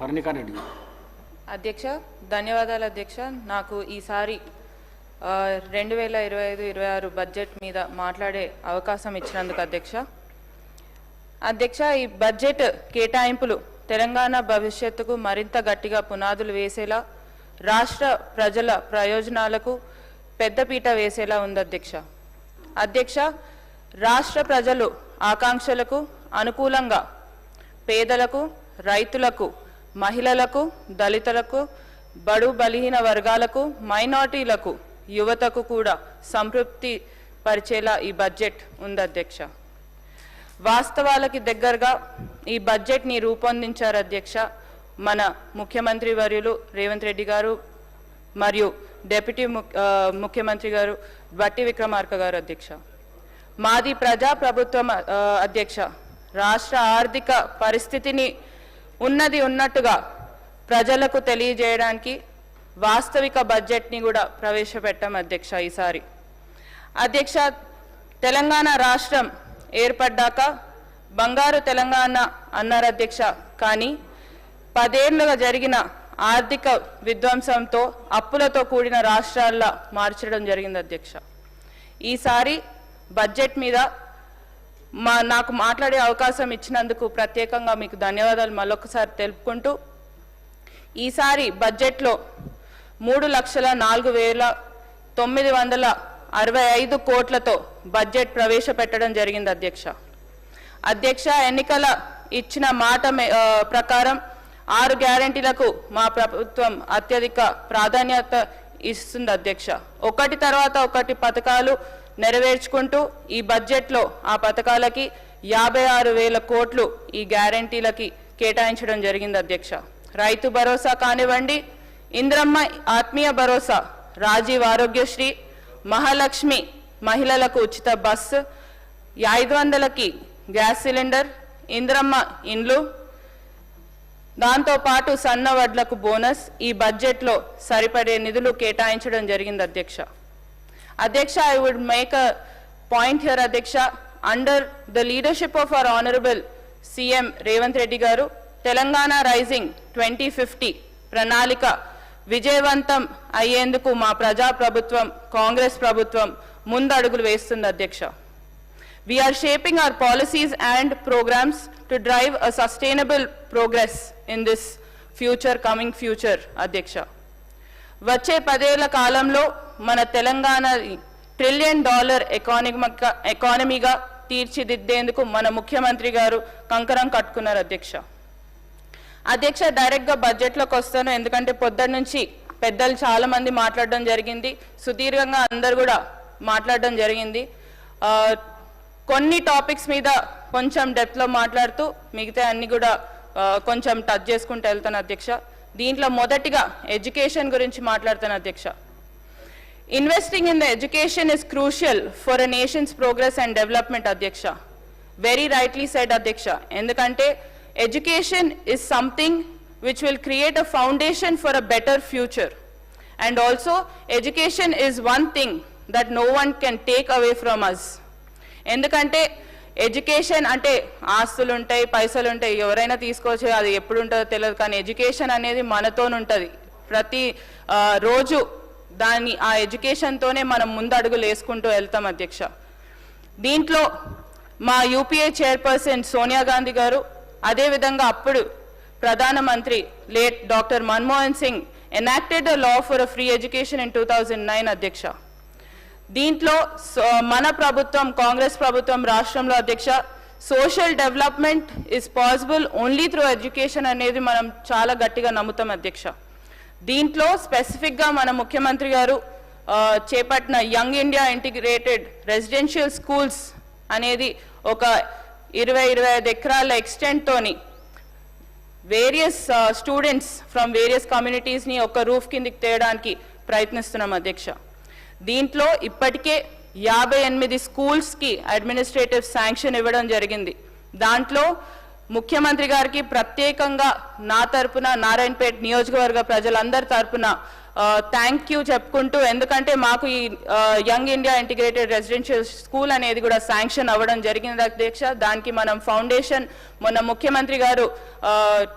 పర్ణికారెడ్డి అధ్యక్ష ధన్యవాదాలు అధ్యక్ష. నాకు ఈసారి రెండు వేల ఇరవై ఐదు ఇరవై ఆరు బడ్జెట్ మీద మాట్లాడే అవకాశం ఇచ్చినందుకు అధ్యక్ష. అధ్యక్ష ఈ బడ్జెట్ కేటాయింపులు తెలంగాణ భవిష్యత్తుకు మరింత గట్టిగా పునాదులు వేసేలా రాష్ట్ర ప్రజల ప్రయోజనాలకు పెద్దపీట వేసేలా ఉంది అధ్యక్ష. అధ్యక్ష రాష్ట్ర ప్రజలు ఆకాంక్షలకు అనుకూలంగా పేదలకు రైతులకు మహిళలకు దళితులకు బడు బలహీన వర్గాలకు మైనార్టీలకు యువతకు కూడా సంతృప్తి పరిచేలా ఈ బడ్జెట్ ఉంది అధ్యక్ష. వాస్తవాలకి దగ్గరగా ఈ బడ్జెట్ని రూపొందించారు అధ్యక్ష మన ముఖ్యమంత్రి వర్యులు రేవంత్ రెడ్డి గారు మరియు డిప్యూటీ ముఖ్యమంత్రి గారు బట్టి విక్రమార్క గారు అధ్యక్ష. మాది ప్రజా ప్రభుత్వం అధ్యక్ష. రాష్ట్ర ఆర్థిక పరిస్థితిని ఉన్నది ఉన్నట్టుగా ప్రజలకు తెలియజేయడానికి వాస్తవిక బడ్జెట్ని కూడా ప్రవేశపెట్టాం అధ్యక్ష ఈసారి. అధ్యక్ష తెలంగాణ రాష్ట్రం ఏర్పడ్డాక బంగారు తెలంగాణ అన్నారు అధ్యక్ష. కానీ పదేళ్ళుగా జరిగిన ఆర్థిక విధ్వంసంతో అప్పులతో కూడిన రాష్ట్రాల్లా మార్చడం జరిగింది అధ్యక్ష. ఈసారి బడ్జెట్ మీద మా నాకు మాట్లాడే అవకాశం ఇచ్చినందుకు ప్రత్యేకంగా మీకు ధన్యవాదాలు మరొకసారి తెలుపుకుంటూ ఈసారి బడ్జెట్లో మూడు లక్షల నాలుగు వేల తొమ్మిది వందల అరవై ఐదు కోట్లతో బడ్జెట్ ప్రవేశపెట్టడం జరిగింది అధ్యక్ష. అధ్యక్ష ఎన్నికల ఇచ్చిన మాట ప్రకారం ఆరు గ్యారంటీలకు మా ప్రభుత్వం అత్యధిక ప్రాధాన్యత ఇస్తుంది అధ్యక్ష. ఒకటి తర్వాత ఒకటి పథకాలు నెరవేర్చుకుంటూ ఈ బడ్జెట్లో ఆ పథకాలకి యాభై ఆరు వేల కోట్లు ఈ గ్యారంటీలకి కేటాయించడం జరిగింది అధ్యక్ష. రైతు భరోసా కానివ్వండి ఇంద్రమ్మ ఆత్మీయ భరోసా రాజీవ్ ఆరోగ్యశ్రీ మహాలక్ష్మి మహిళలకు ఉచిత బస్సు ఐదు వందలకి గ్యాస్ సిలిండర్ ఇంద్రమ్మ ఇండ్లు దాంతో పాటు సన్న వడ్లకు బోనస్ ఈ బడ్జెట్లో సరిపడే నిధులు కేటాయించడం జరిగింది అధ్యక్ష. అధ్యక్ష I would make a point here అధ్యక్ష under the leadership of our honourable CM Revanth Reddy గారు తెలంగాణ రైజింగ్ ట్వంటీ ఫిఫ్టీ ప్రణాళిక విజయవంతం అయ్యేందుకు మా ప్రజా ప్రభుత్వం కాంగ్రెస్ ప్రభుత్వం ముందడుగులు వేస్తుంది అధ్యక్ష we're shaping our policies and programmes to drive a sustainable progress in this future coming future అధ్యక్ష వచ్చే పదేళ్ళ కాలంలో మన తెలంగాణ ట్రిలియన్ డాలర్ ఎకానమిక్ ఎకానమీగా తీర్చిదిద్దేందుకు మన ముఖ్యమంత్రి గారు కంకరం కట్టుకున్నారు అధ్యక్ష. అధ్యక్ష డైరెక్ట్గా బడ్జెట్లోకి వస్తాను. ఎందుకంటే పొద్దున్న నుంచి పెద్దలు చాలామంది మాట్లాడడం జరిగింది. సుదీర్ఘంగా అందరు కూడా మాట్లాడడం జరిగింది. కొన్ని టాపిక్స్ మీద కొంచెం డెప్త్లో మాట్లాడుతూ మిగతా అన్ని కూడా కొంచెం టచ్ చేసుకుంటూ వెళ్తాను అధ్యక్ష. దీంట్లో మొదటిగా ఎడ్యుకేషన్ గురించి మాట్లాడతాను అధ్యక్ష. Investing in the education is crucial for a nation's progress and development, Adhyaksha. Very rightly said, Adhyaksha. ఎందుకంటే education is something which will create a foundation for a better future. And also, education is one thing that no one can take away from us. ఎందుకంటే education అంటే ఆస్తులు ఉంటాయి పైసలు ఉంటాయి ఎవరైనా తీసుకోవచ్చు అది ఎప్పుడు ఉంటుందో తెలియదు కానీ ఎడ్యుకేషన్ అనేది మనతోనుంటుంది ప్రతి ఆ, రోజు దాన్ని ఆ ఎడ్యుకేషన్తోనే మనం ముందడుగులు వేసుకుంటూ వెళ్తాం అధ్యక్ష. దీంట్లో మా యూపీఏ చైర్పర్సన్ సోనియా గాంధీ గారు అదేవిధంగా అప్పుడు ప్రధానమంత్రి late doctor Manmohan Singh enacted law for free education in two thousand nine అధ్యక్ష. దీంట్లో సో- మన ప్రభుత్వం కాంగ్రెస్ ప్రభుత్వం రాష్ట్రంలో అధ్యక్ష social development is possible only through education అనేది మనం చాలా గట్టిగా నమ్ముతాం అధ్యక్ష. దీంట్లో స్పెసిఫిక్గా మన ముఖ్యమంత్రి గారు చేపట్టిన young India integrated residential schools అనేది ఒక ఇరవై ఇరవై ఐదు ఎకరాల ఎక్స్టెంట్తోని వేరియస్ స్టూడెంట్స్ ఫ్రమ్ వేరియస్ కమ్యూనిటీస్ని ఒక రూఫ్ కిందికి తేయడానికి ప్రయత్నిస్తున్నాం అధ్యక్ష. దీంట్లో ఇప్పటికే యాభై ఎనిమిది స్కూల్స్కి అడ్మినిస్ట్రేటివ్ శాంక్షన్ ఇవ్వడం జరిగింది. దాంట్లో ముఖ్యమంత్రి గారికి ప్రత్యేకంగా నా తరపున నారాయణపేట్ నియోజకవర్గ ప్రజలందరి తరపున థ్యాంక్ యూ చెప్పుకుంటూ ఎందుకంటే మాకు ఈ young India integrated residential school అనేది కూడా శాంక్షన్ అవ్వడం జరిగింది అధ్యక్ష. దానికి మనం ఫౌండేషన్ మొన్న ముఖ్యమంత్రి గారు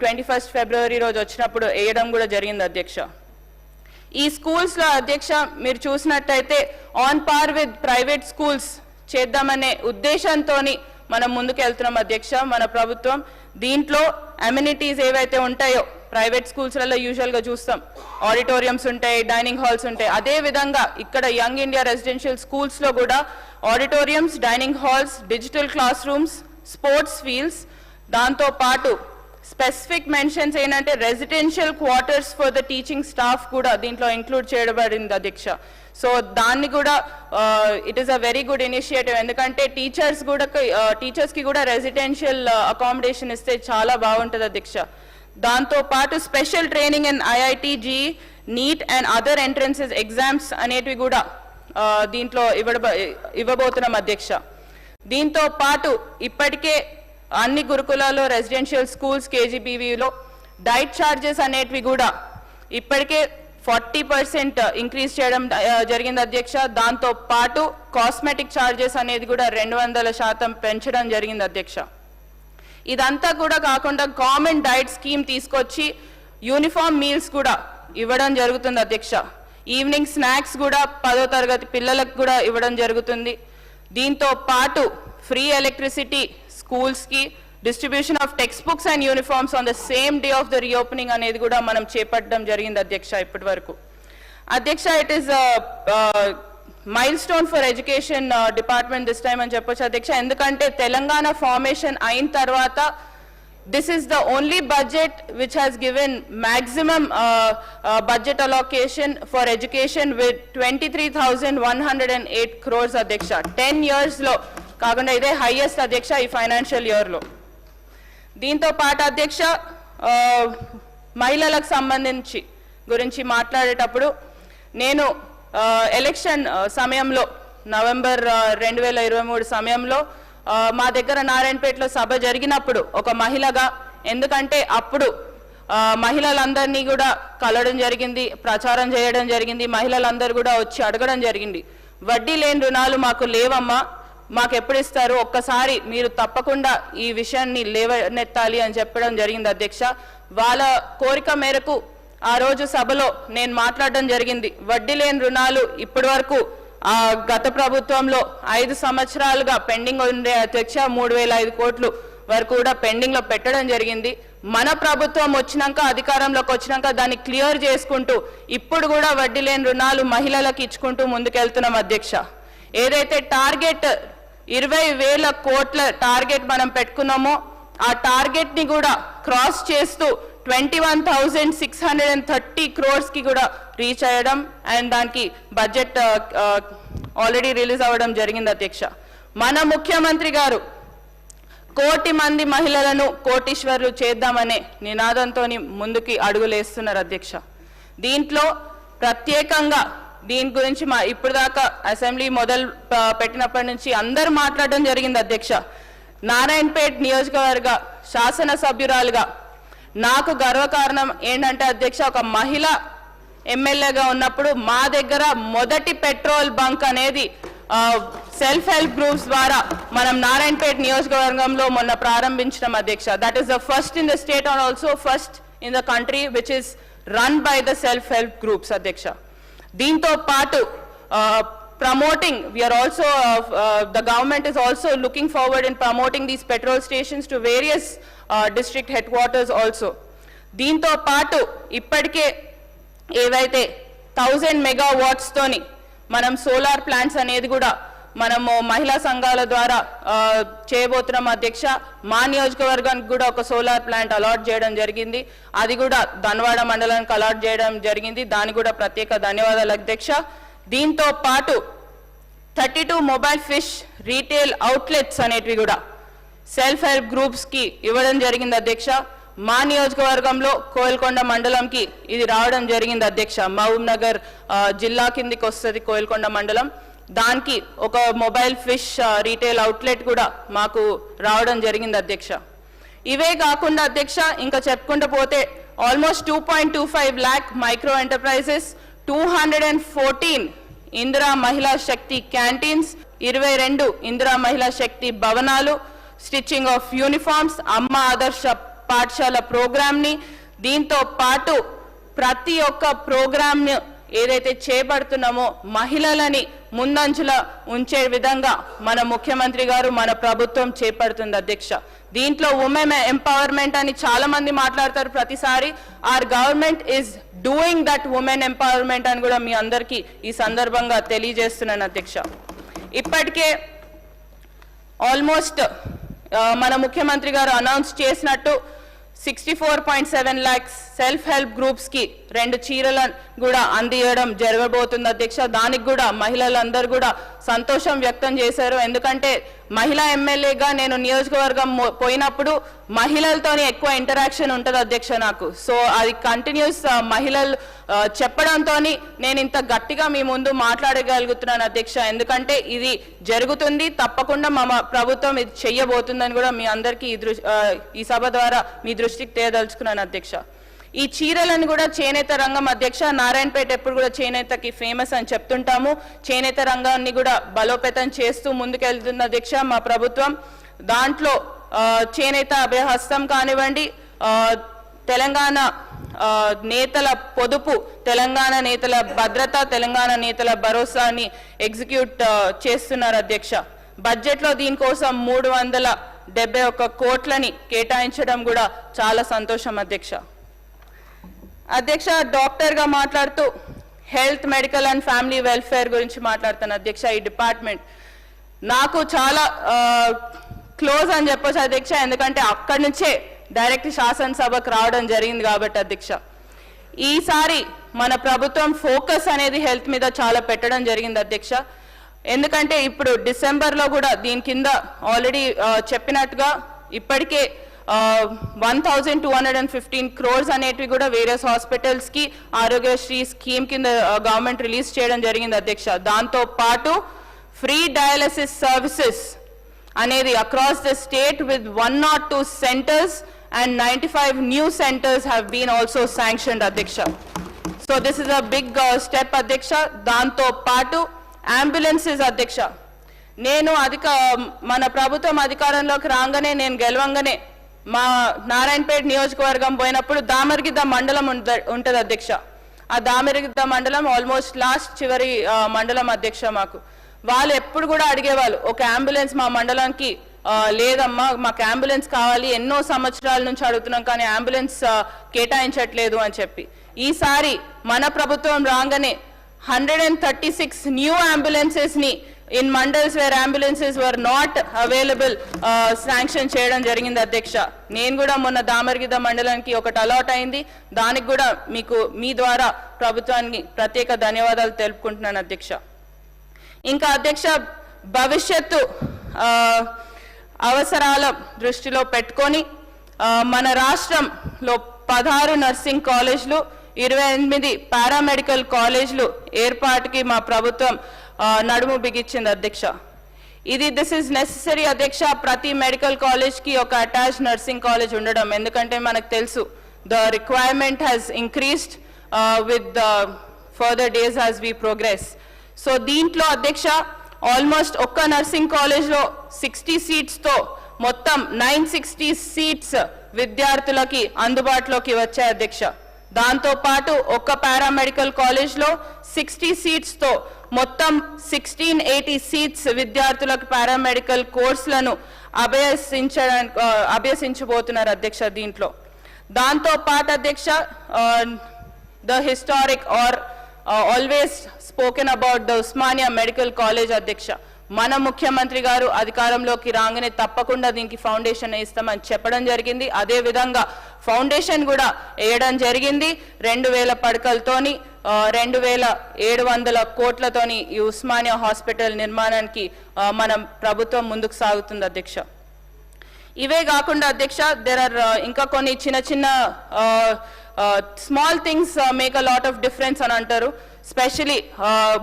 ట్వంటీ ఫస్ట్ ఫిబ్రవరి రోజు వచ్చినప్పుడు వేయడం కూడా జరిగింది అధ్యక్ష. ఈ స్కూల్స్లో అధ్యక్ష మీరు చూసినట్టయితే on par with private schools చేద్దామనే ఉద్దేశంతో మనం ముందుకు వెళ్తున్నాం అధ్యక్ష మన ప్రభుత్వం. దీంట్లో అమ్యూనిటీస్ ఏవైతే ఉంటాయో ప్రైవేట్ స్కూల్స్లలో యూజువల్గా చూస్తాం. ఆడిటోరియంస్ ఉంటాయి డైనింగ్ హాల్స్ ఉంటాయి. అదే విధంగా ఇక్కడ యంగ్ ఇండియా రెసిడెన్షియల్ స్కూల్స్లో కూడా auditoriums dining halls digital class rooms sports fields దాంతో పాటు స్పెసిఫిక్ మెన్షన్స్ ఏంటంటే residential quarters for the teaching staff కూడా దీంట్లో ఇంక్లూడ్ చేయబడింది అధ్యక్ష. సో దాన్ని కూడా it is a very good initiative ఎందుకంటే టీచర్స్ కూడా టీచర్స్కి కూడా రెసిడెన్షియల్ అకామిడేషన్ ఇస్తే చాలా బాగుంటుంది అధ్యక్ష దాంతో పాటు special training in IIT JEE NEET and other entrances exams అనేటివి కూడా దీంట్లో ఇవ్వడ ఇవ్వబోతున్నాం అధ్యక్ష దీంతో పాటు ఇప్పటికే అన్ని గురుకులాల్లో రెసిడెన్షియల్ స్కూల్స్ కేజీబీవీలో డైట్ ఛార్జెస్ అనేటివి కూడా ఇప్పటికే ఫార్టీ పర్సెంట్ ఇంక్రీజ్ చేయడం జరిగింది అధ్యక్ష. దాంతో పాటు కాస్మెటిక్ ఛార్జెస్ అనేది కూడా రెండు వందల శాతం పెంచడం జరిగింది అధ్యక్ష. ఇదంతా కూడా కాకుండా గవర్నమెంట్ డైట్ స్కీమ్ తీసుకొచ్చి యూనిఫామ్ మీల్స్ కూడా ఇవ్వడం జరుగుతుంది అధ్యక్ష. ఈవినింగ్ స్నాక్స్ కూడా పదో తరగతి పిల్లలకు కూడా ఇవ్వడం జరుగుతుంది. దీంతో పాటు ఫ్రీ ఎలక్ట్రిసిటీ స్కూల్స్కి distribution of text books and uniforms on the same day of the reopening అనేది కూడా మనం చేపట్టడం జరిగింది అధ్యక్ష ఇప్పటి వరకు అధ్యక్ష it is milestone for education department this time అని చెప్పొచ్చు అధ్యక్ష. ఎందుకంటే తెలంగాణ ఫార్మేషన్ అయిన తర్వాత this is the only budget which has given maximum budget allocation for education with twenty three thousand one hundred and eight crores అధ్యక్ష. Ten ఇయర్స్లో కాకుండా ఇదే హైయెస్ట్ అధ్యక్ష ఈ ఫైనాన్షియల్ ఇయర్లో దీంతో పాటు అధ్యక్ష మహిళలకు సంబంధించి గురించి మాట్లాడేటప్పుడు నేను ఎలక్షన్ సమయంలో నవంబర్ రెండు వేల ఇరవై మూడు సమయంలో మా దగ్గర నారాయణపేటలో సభ జరిగినప్పుడు ఒక మహిళగా ఎందుకంటే అప్పుడు మహిళలందరినీ కూడా కలవడం జరిగింది ప్రచారం చేయడం జరిగింది మహిళలందరూ కూడా వచ్చి అడగడం జరిగింది. వడ్డీ లేని రుణాలు మాకు లేవమ్మా మాకు ఎప్పుడు ఇస్తారు ఒక్కసారి మీరు తప్పకుండా ఈ విషయాన్ని లేవనెత్తాలి అని చెప్పడం జరిగింది అధ్యక్ష. వాళ్ళ కోరిక మేరకు ఆ రోజు సభలో నేను మాట్లాడడం జరిగింది. వడ్డీ లేని రుణాలు ఇప్పటి వరకు ఆ గత ప్రభుత్వంలో ఐదు సంవత్సరాలుగా పెండింగ్ ఉండే అధ్యక్ష మూడు వేల ఐదు కోట్లు వరకు కూడా పెండింగ్లో పెట్టడం జరిగింది. మన ప్రభుత్వం వచ్చినాక అధికారంలోకి వచ్చినాక దాన్ని క్లియర్ చేసుకుంటూ ఇప్పుడు కూడా వడ్డీ లేని రుణాలు మహిళలకు ఇచ్చుకుంటూ ముందుకెళ్తున్నాం అధ్యక్ష. ఏదైతే టార్గెట్ ఇరవై వేల కోట్ల టార్గెట్ మనం పెట్టుకున్నామో. ఆ టార్గెట్ని కూడా క్రాస్ చేస్తూ twenty one thousand six hundred and thirty క్రోర్స్కి కూడా రీచ్ అయ్యడం అండ్ దానికి బడ్జెట్ ఆల్రెడీ రిలీజ్ అవ్వడం జరిగింది అధ్యక్ష. మన ముఖ్యమంత్రి గారు కోటి మంది మహిళలను కోటీశ్వర్లు చేద్దామనే నినాదంతో ముందుకి అడుగులేస్తున్నారు అధ్యక్ష. దీంట్లో ప్రత్యేకంగా దీని గురించి మా ఇప్పుడు దాకా అసెంబ్లీ మొదలు పెట్టినప్పటి నుంచి అందరు మాట్లాడడం జరిగింది అధ్యక్ష. నారాయణపేట్ నియోజకవర్గ శాసన సభ్యురాలుగా నాకు గర్వకారణం ఏంటంటే అధ్యక్ష ఒక మహిళ ఎమ్మెల్యేగా ఉన్నప్పుడు మా దగ్గర మొదటి పెట్రోల్ బంక్ అనేది సెల్ఫ్ హెల్ప్ గ్రూప్స్ ద్వారా మనం నారాయణపేట్ నియోజకవర్గంలో మొన్న ప్రారంభించడం అధ్యక్ష. That is the first in the state and also first in the country which is run by the self help groups అధ్యక్ష. దీంతో పాటు promoting we are also the government is also looking forward in promoting these petrol stations to various district head quarters also దీంతో పాటు ఇప్పటికే ఏవైతే thousand mega వాట్స్తోని మనం solar plants అనేది కూడా మనము మహిళా సంఘాల ద్వారా చేయబోతున్నాం అధ్యక్ష. మా నియోజకవర్గానికి కూడా ఒక సోలార్ ప్లాంట్ అలాట్ చేయడం జరిగింది. అది కూడా ధన్వాడ మండలానికి అలాట్ చేయడం జరిగింది. దానికి కూడా ప్రత్యేక ధన్యవాదాలు అధ్యక్ష. దీంతో పాటు thirty two mobile fish retail outlets అనేటివి కూడా సెల్ఫ్ హెల్ప్ గ్రూప్స్కి ఇవ్వడం జరిగింది అధ్యక్ష. మా నియోజకవర్గంలో కోయల్కొండ మండలంకి ఇది రావడం జరిగింది అధ్యక్ష. మహబూబ్ నగర్ జిల్లా కిందికి వస్తుంది కోయల్కొండ మండలం. దానికి ఒక మొబైల్ ఫిష్ రీటైల్ అవుట్లెట్ కూడా మాకు రావడం జరిగింది అధ్యక్ష. ఇవే కాకుండా అధ్యక్ష ఇంకా చెప్పుకుంటూ పోతే almost two point two five lakh micro enterprises two hundred and fourteen Indira Mahila Shakti canteens ఇరవై రెండు ఇందిరా మహిళా శక్తి భవనాలు స్టిచ్చింగ్ ఆఫ్ యూనిఫామ్స్ అమ్మ ఆదర్శ పాఠశాల ప్రోగ్రామ్ని దీంతో పాటు ప్రతి ఒక్క ప్రోగ్రామ్ ఏదైతే చేపడుతున్నామో మహిళలని ముందంచులో ఉంచే విధంగా మన ముఖ్యమంత్రి గారు మన ప్రభుత్వం చేపడుతుంది అధ్యక్ష. దీంట్లో ఉమెన్ ఎంపవర్మెంట్ అని చాలా మంది మాట్లాడతారు ప్రతిసారి. Our government is doing that women empowerment అని కూడా మీ అందరికీ ఈ సందర్భంగా తెలియజేస్తున్నాను అధ్యక్ష. ఇప్పటికే ఆల్మోస్ట్ మన ముఖ్యమంత్రి గారు అనౌన్స్ చేసినట్టు sixty four point seven lakhs self help గ్రూప్స్కి రెండు చీరలను కూడా అందియడం జరగబోతుంది. అధ్యక్ష దానికి కూడా మహిళలందరూ కూడా సంతోషం వ్యక్తం చేశారు. ఎందుకంటే మహిళా ఎమ్మెల్యేగా నేను నియోజకవర్గం పోయినప్పుడు మహిళలతోనే ఎక్కువ ఇంటరాక్షన్ ఉంటుంది అధ్యక్ష నాకు. సో అది కంటిన్యూస్ మహిళలు చెప్పడంతో నేను ఇంత గట్టిగా మీ ముందు మాట్లాడగలుగుతున్నాను అధ్యక్ష. ఎందుకంటే ఇది జరుగుతుంది తప్పకుండా మా ప్రభుత్వం ఇది చెయ్యబోతుందని కూడా మీ అందరికీ ఈ ఈ సభ ద్వారా మీ దృష్టికి తేదలుచుకున్నాను అధ్యక్ష. ఈ చీరలను కూడా చేనేత రంగం అధ్యక్ష నారాయణపేట ఎప్పుడు కూడా చేనేతకి ఫేమస్ అని చెప్తుంటాము. చేనేత రంగాన్ని కూడా బలోపేతం చేస్తూ ముందుకెళ్తున్న అధ్యక్ష మా ప్రభుత్వం. దాంట్లో చేనేత అభయహస్తం కానివ్వండి తెలంగాణ నేతల పొదుపు తెలంగాణ నేతల భద్రత తెలంగాణ నేతల భరోసాని ఎగ్జిక్యూట్ చేస్తున్నారు అధ్యక్ష. బడ్జెట్లో దీనికోసం మూడు వందల డెబ్బై ఒక్క కోట్లని కేటాయించడం కూడా చాలా సంతోషం అధ్యక్ష. అధ్యక్ష డాక్టర్గా మాట్లాడుతూ health medical and family welfare గురించి మాట్లాడుతాను అధ్యక్ష ఈ డిపార్ట్మెంట్ నాకు చాలా క్లోజ్ అని చెప్పొచ్చు అధ్యక్ష. ఎందుకంటే అక్కడి నుంచే డైరెక్ట్ శాసనసభకు రావడం జరిగింది కాబట్టి అధ్యక్ష. ఈసారి మన ప్రభుత్వం ఫోకస్ అనేది హెల్త్ మీద చాలా పెట్టడం జరిగింది అధ్యక్ష. ఎందుకంటే ఇప్పుడు డిసెంబర్లో కూడా దీని కింద ఆల్రెడీ చెప్పినట్టుగా ఇప్పటికే one thousand two hundred and fifteen crores అనేటివి కూడా వేరియస్ హాస్పిటల్స్కి ఆరోగ్యశ్రీ స్కీమ్ కింద గవర్నమెంట్ రిలీజ్ చేయడం జరిగింది అధ్యక్ష. దాంతో పాటు ఫ్రీ డయాలసిస్ సర్వీసెస్ అనేది across the state with one not two centres and ninety five new centres have been also sanctioned అధ్యక్ష so this is a big step అధ్యక్ష. దాంతో పాటు అంబులెన్సెస్ అధ్యక్ష. నేను అధిక మన ప్రభుత్వం అధికారంలోకి రాగానే నేను గెలవంగానే మా నారాయణపేట నియోజకవర్గం పోయినప్పుడు దామరిగిద్ద మండలం ఉంటుంది అధ్యక్ష. ఆ దామరిగిద్ద మండలం ఆల్మోస్ట్ లాస్ట్ చివరి మండలం అధ్యక్ష మాకు. వాళ్ళు ఎప్పుడు కూడా అడిగేవాళ్ళు ఒక అంబులెన్స్ మా మండలానికి లేదమ్మా మాకు అంబులెన్స్ కావాలి ఎన్నో సంవత్సరాల నుంచి అడుగుతున్నాం కానీ అంబులెన్స్ కేటాయించట్లేదు అని చెప్పి. ఈసారి మన ప్రభుత్వం రాగానే hundred and thirty six new అంబులెన్సెస్ని in mandals where ambulances were not available sanction చేయడం జరిగింది అధ్యక్ష. నేను కూడా మొన్న దామరగిద్ద మండలానికి ఒకటి అలాట్ అయింది. దానికి కూడా మీకు మీ ద్వారా ప్రభుత్వానికి ప్రత్యేక ధన్యవాదాలు తెలుపుకుంటున్నాను అధ్యక్ష. ఇంకా అధ్యక్ష భవిష్యత్తు అవసరాల దృష్టిలో పెట్టుకొని మన రాష్ట్రంలో పదహారు నర్సింగ్ కాలేజ్లు ఇరవై ఎనిమిది పారామెడికల్ కాలేజ్లు ఏర్పాటుకి మా ప్రభుత్వం నడుము బిగించింది అధ్యక్ష. ఇది దిస్ ఇస్ నెససరీ అధ్యక్ష. ప్రతి మెడికల్ కాలేజ్కి ఒక అటాచ్ నర్సింగ్ కాలేజ్ ఉండడం. ఎందుకంటే మనకు తెలుసు the requirement has increased with the further days has we progress so దీంట్లో అధ్యక్ష ఆల్మోస్ట్ ఒక్క నర్సింగ్ కాలేజ్లో సిక్స్టీ సీట్స్తో మొత్తం నైన్ సిక్స్టీ సీట్స్ విద్యార్థులకి అందుబాటులోకి వచ్చాయి అధ్యక్ష. దాంతోపాటు ఒక్క పారామెడికల్ కాలేజ్లో సిక్స్టీ సీట్స్తో మొత్తం సిక్స్టీన్ ఎయిటీ సీట్స్ విద్యార్థులకు పారామెడికల్ కోర్సులను అభ్యసించడానికి అభ్యసించబోతున్నారు అధ్యక్ష దీంట్లో. దాంతో పాటు అధ్యక్ష the historic are always spoken about the Osmania medical college అధ్యక్ష. మన ముఖ్యమంత్రి గారు అధికారంలోకి రాగానే తప్పకుండా దీనికి ఫౌండేషన్ ఇస్తామని చెప్పడం జరిగింది. అదే విధంగా ఫౌండేషన్ కూడా వేయడం జరిగింది. రెండు వేల పడకలతోని రెండు వేల ఏడు వందల కోట్లతోని ఈ ఉస్మానియా హాస్పిటల్ నిర్మాణానికి మన ప్రభుత్వం ముందుకు సాగుతుంది అధ్యక్ష. ఇవే కాకుండా అధ్యక్ష దెర్ ఆర్ ఇంకా కొన్ని చిన్న చిన్న small things make a lot of difference అని అంటారు. Specially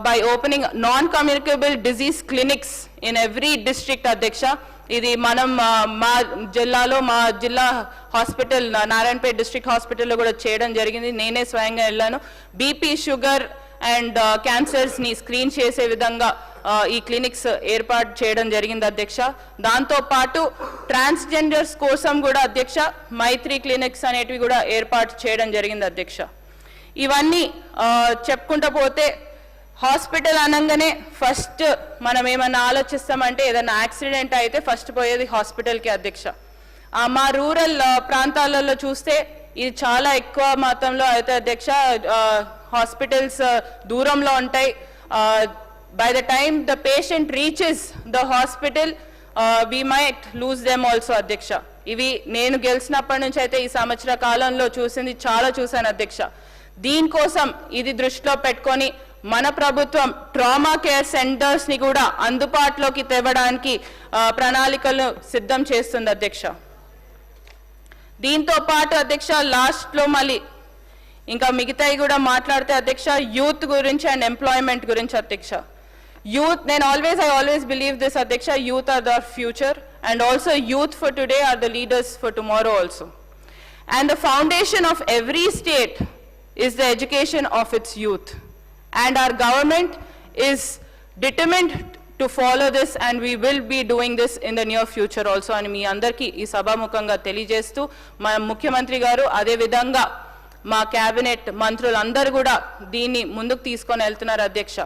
by opening non-communicable disease clinics in every district అధ్యక్ష ఇది మనం uh, మా జిల్లాలో మా జిల్లా హాస్పిటల్ నారాయణపేట డిస్ట్రిక్ట్ హాస్పిటల్లో కూడా చేయడం జరిగింది. నేనే స్వయంగా వెళ్ళాను. బీపీ షుగర్ అండ్ uh, క్యాన్సర్స్ని స్క్రీన్ చేసే విధంగా uh, ఈ క్లినిక్స్ ఏర్పాటు చేయడం జరిగింది అధ్యక్ష. దాంతో పాటు ట్రాన్స్జెండర్స్ కోసం కూడా అధ్యక్ష మైత్రి క్లినిక్స్ అనేటివి కూడా ఏర్పాటు చేయడం జరిగింది అధ్యక్ష. ఇవన్నీ చెప్పుకుంటూ పోతే హాస్పిటల్ అనగానే ఫస్ట్ మనం ఏమన్నా ఆలోచిస్తామంటే ఏదైనా యాక్సిడెంట్ అయితే ఫస్ట్ పోయేది హాస్పిటల్కి అధ్యక్ష. మా రూరల్ ప్రాంతాలలో చూస్తే ఇది చాలా ఎక్కువ మొత్తంలో అయితే అధ్యక్ష హాస్పిటల్స్ దూరంలో ఉంటాయి. By the time the patient reaches the hospital we might lose them also అధ్యక్ష. ఇవి నేను గెలిచినప్పటి నుంచి అయితే ఈ సంవత్సర కాలంలో చూసింది చాలా చూశాను అధ్యక్ష. దీనికోసం ఇది దృష్టిలో పెట్టుకొని మన ప్రభుత్వం ట్రామా కేర్ సెంటర్స్ని కూడా అందుబాటులోకి తేవడానికి ప్రణాళికలను ప్రణాళికలు సిద్ధం చేస్తుంది అధ్యక్ష. దీంతో పాటు అధ్యక్ష లాస్ట్లో మళ్ళీ ఇంకా మిగతాయి కూడా మాట్లాడితే అధ్యక్ష యూత్ గురించి అండ్ ఎంప్లాయ్మెంట్ గురించి అధ్యక్ష. యూత్ నేను always I always believe this అధ్యక్ష youth are the future and also youth for today are the leaders for tomorrow also and the foundation of every state is the education of its youth. And our government is determined to follow this and we will be doing this in the near future also. అని మీ అందరికీ ఈ సభాముఖంగా తెలియజేస్తూ మన ముఖ్యమంత్రి గారు అదే విధంగా మా కేబినెట్ మంత్రులందరూ కూడా దీన్ని ముందుకు తీసుకొని వెళ్తున్నారు అధ్యక్ష